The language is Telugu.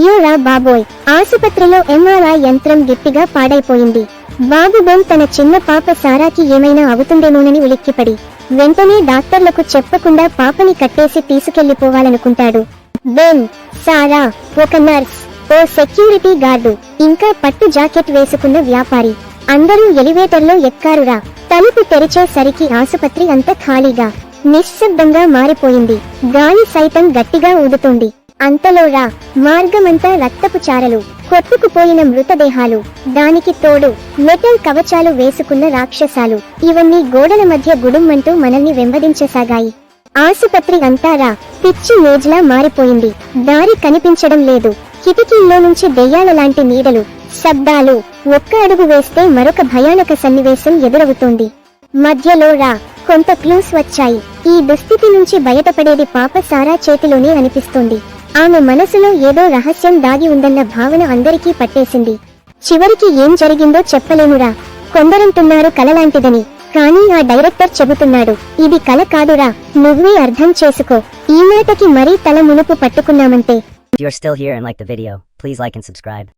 అయ్యోరా బాబోయ్. ఆసుపత్రిలో ఎంఆర్ఐ యంత్రం గట్టిగా పాడైపోయింది. బాబుబెన్ తన చిన్న పాప సారాకి ఏమైనా అవుతుందేమోనని ఉలిక్కిపడి వెంటనే డాక్టర్లకు చెప్పకుండా పాపని కట్టేసి తీసుకెళ్ళిపోవాలనుకుంటాడు బెన్ సారా ఒక నర్స్ ఓ సెక్యూరిటీ గార్డు ఇంకా పట్టు జాకెట్ వేసుకున్న వ్యాపారి. అందరూ ఎలివేటర్లో ఎక్కారురా. తలుపు తెరిచేసరికి ఆసుపత్రి అంత ఖాళీగా నిశ్శబ్దంగా మారిపోయింది. గాలి సైతం గట్టిగా ఊదుతోంది. అంతలోరా మార్గమంతా రక్తపు చారలు కొట్టుకుపోయిన మృతదేహాలు దానికి తోడు మెటల్ కవచాలు వేసుకున్న రాక్షసాలు. ఇవన్నీ గోడల మధ్య గుడుమ్మంటూ మనల్ని వెంబడించసాగాయి. ఆసుపత్రి అంతారా పిచ్చి మేజ్లా మారిపోయింది. దారి కనిపించడం లేదు. కిటికీల్లో నుంచి దెయ్యాల లాంటి నీడలు శబ్దాలు ఒక్క అడుగు వేస్తే మరొక భయానక సన్నివేశం ఎదురవుతోంది. మధ్యలో రా కొంత క్లూస్ వచ్చాయి. ఈ దుస్థితి నుంచి బయటపడేది పాప సారా చేతిలోనే అనిపిస్తుంది. ఆమె మనసులో ఏదో రహస్యం దాగి ఉందన్న భావన అందరికీ పట్టేసింది. చివరికి ఏం జరిగిందో చెప్పలేమురా. కొందరంటున్నారు కలలాంటిదని కానీ ఆ డైరెక్టర్ చెబుతున్నాడు ఇది కల కాదురా. నువ్వే అర్థం చేసుకో. ఈ మాటకి మరీ తల మునుపు పట్టుకున్నామంటే. If you still here and like the video, please like and subscribe.